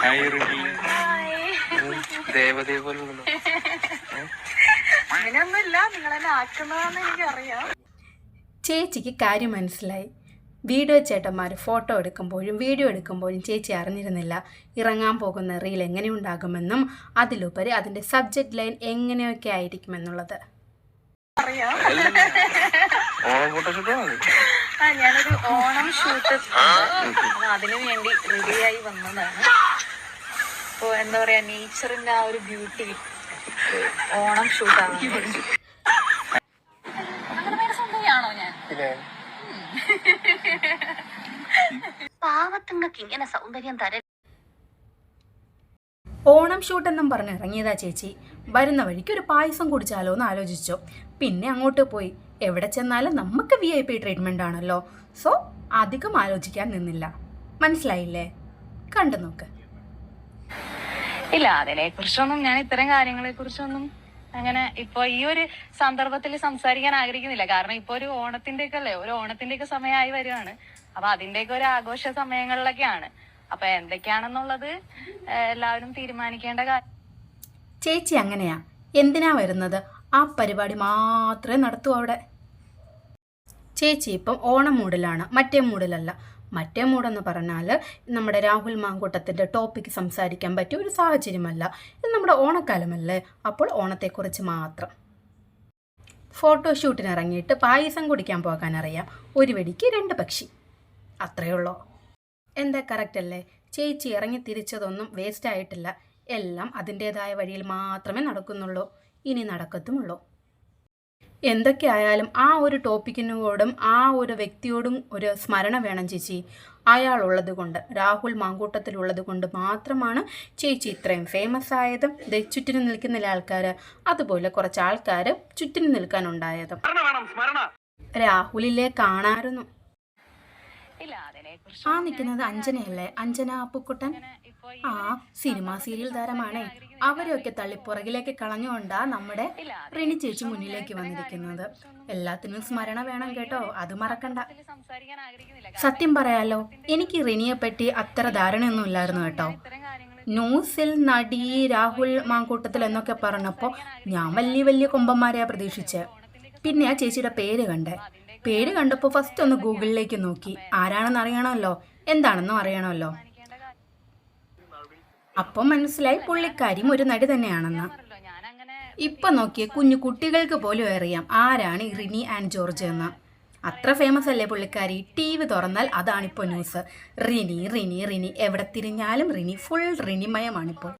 Hi ദേവതയെ പോലെ. അങ്ങനെയൊന്നുമില്ല. എനിക്കറിയാം. ചേച്ചിക്ക് കാര്യം മനസ്സിലായി. വീഡിയോ ചേട്ടന്മാർ ഫോട്ടോ എടുക്കുമ്പോഴും വീഡിയോ എടുക്കുമ്പോഴും ചേച്ചി അറിഞ്ഞിരുന്നില്ല. ഇറങ്ങാൻ പോകുന്ന റീൽ എങ്ങനെ ഉണ്ടാകുമെന്നും അതിലുപരി അതിന്റെ സബ്ജക്റ്റ് ലൈൻ എങ്ങനെയൊക്കെ ആയിരിക്കുമെന്നുള്ളത്. അറിയാം. ആ ഞാനൊരു ഓണം ഷൂട്ട് അതിനു വേണ്ടി റെഡിയായി വന്നതാണ്. അപ്പൊ എന്താ പറയാ നേച്ചറിന്റെ ആ ഒരു ബ്യൂട്ടി ഓണം ഷൂട്ടാണ് അങ്ങനെ സുന്ദരിയാണോ ഞാൻ? പാവത്തുങ്ങൾക്ക് ഇങ്ങനെ സൗന്ദര്യം തര ഓണം ഷൂട്ട് എന്നും പറഞ്ഞ് ഇറങ്ങിയതാ ചേച്ചി. വരുന്ന വഴിക്ക് ഒരു പായസം കുടിച്ചാലോ എന്ന് ആലോചിച്ചോ. പിന്നെ അങ്ങോട്ട് പോയി. എവിടെ ചെന്നാലും നമുക്ക് വി ഐ പി ട്രീറ്റ്മെന്റ് ആണല്ലോ. സോ അധികം ആലോചിക്കാൻ നിന്നില്ല. മനസ്സിലായില്ലേ? കണ്ടു നോക്ക്. ഇല്ല അതിനെ കുറിച്ചൊന്നും ഞാൻ ഇത്തരം കാര്യങ്ങളെ കുറിച്ചൊന്നും അങ്ങനെ ഇപ്പൊ ഈ ഒരു സന്ദർഭത്തിൽ സംസാരിക്കാൻ ആഗ്രഹിക്കുന്നില്ല. കാരണം ഇപ്പൊ ഒരു ഓണത്തിന്റെ ഒക്കെ അല്ലേ? ഒരു ഓണത്തിന്റെ ഒക്കെ സമയമായി വരുവാണ്. അപ്പൊ അതിന്റെ ഒക്കെ ഒരു ആഘോഷ സമയങ്ങളിലൊക്കെയാണ്. അപ്പൊ എന്തൊക്കെയാണെന്നുള്ളത് എല്ലാവരും തീരുമാനിക്കേണ്ട കാര്യം ചേച്ചി അങ്ങനെയാ. എന്തിനാ വരുന്നത്? ആ പരിപാടി മാത്രമേ നടത്തൂ അവിടെ. ചേച്ചി ഇപ്പം ഓണം മൂടിലാണ്. മറ്റേ മൂടിലല്ല. മറ്റേ മൂടെന്ന് പറഞ്ഞാൽ നമ്മുടെ രാഹുൽ മാങ്കൂട്ടത്തിന്റെ ടോപ്പിക്ക് സംസാരിക്കാൻ പറ്റിയ ഒരു സാഹചര്യമല്ല. ഇത് നമ്മുടെ ഓണക്കാലമല്ലേ? അപ്പോൾ ഓണത്തെക്കുറിച്ച് മാത്രം. ഫോട്ടോഷൂട്ടിന് ഇറങ്ങിയിട്ട് പായസം കുടിക്കാൻ പോകാനറിയാം. ഒരു വെടിക്ക് രണ്ട് പക്ഷി. അത്രയേ ഉള്ളൂ? എന്താ കറക്റ്റ് അല്ലേ? ചേച്ചി ഇറങ്ങി തിരിച്ചതൊന്നും വേസ്റ്റ് ആയിട്ടില്ല. എല്ലാം അതിന്റെതായ വഴിയിൽ മാത്രമേ നടക്കുന്നുള്ളൂ. ഇനി നടക്കത്തുമുള്ളൂ. എന്തൊക്കെ ആയാലും ആ ഒരു ടോപ്പിക്കിനോടും ആ ഒരു വ്യക്തിയോടും ഒരു സ്മരണ വേണം ചേച്ചി. അയാളുള്ളത് കൊണ്ട് രാഹുൽ മാങ്കൂട്ടത്തിലുള്ളത് കൊണ്ട് മാത്രമാണ് ചേച്ചി ഇത്രയും ഫേമസ് ആയതും ചുറ്റിനും നിൽക്കുന്നില്ല ആൾക്കാർ അതുപോലെ കുറച്ച് ആൾക്കാർ ചുറ്റിനു നിൽക്കാനുണ്ടായതും. രാഹുലിലെ കാണാറുന്നു ആ നിൽക്കുന്നത് അഞ്ജനയല്ലേ? അഞ്ജന അപ്പുക്കുട്ടൻ? ആ സിനിമ സീരിയൽ താരമാണേ. അവരെയൊക്കെ തള്ളി പുറകിലേക്ക് കളഞ്ഞുകൊണ്ടാ നമ്മുടെ റിനി ചേച്ചി മുന്നിലേക്ക് വന്നിരിക്കുന്നത്. എല്ലാത്തിനും സ്മരണ വേണം കേട്ടോ. അത് മറക്കണ്ട. സത്യം പറയാലോ എനിക്ക് റിനിയെ പറ്റി അത്ര ധാരണയൊന്നും ഇല്ലായിരുന്നു കേട്ടോ. ന്യൂസിൽ നടി രാഹുൽ മാങ്കൂട്ടത്തിൽ എന്നൊക്കെ പറഞ്ഞപ്പോൾ ഞാൻ വലിയ വലിയ കൊമ്പന്മാരെയാ പ്രതീക്ഷിച്ചത് പിന്നെ ആ ചേച്ചിയുടെ പേര് കണ്ടേ. പേര് കണ്ടപ്പോൾ ഫസ്റ്റ് ഒന്ന് ഗൂഗിളിലേക്ക് നോക്കി. ആരാണെന്ന് അറിയണമല്ലോ? എന്താണെന്നും അറിയണമല്ലോ. അപ്പം മനസ്സിലായി പുള്ളിക്കാരിയും ഒരു നടി തന്നെയാണെന്ന്. ഇപ്പൊ നോക്കിയ കുഞ്ഞു കുട്ടികൾക്ക് പോലും അറിയാം ആരാണ് റിനി ആൻഡ് ജോർജ് എന്ന്. അത്ര ഫേമസ് അല്ലേ പുള്ളിക്കാരി? ടി വി തുറന്നാൽ അതാണിപ്പോൾ ന്യൂസ് റിനി റിനി റിനി. എവിടെ തിരിഞ്ഞാലും റിനി. ഫുൾ റിനിമയമാണിപ്പോൾ.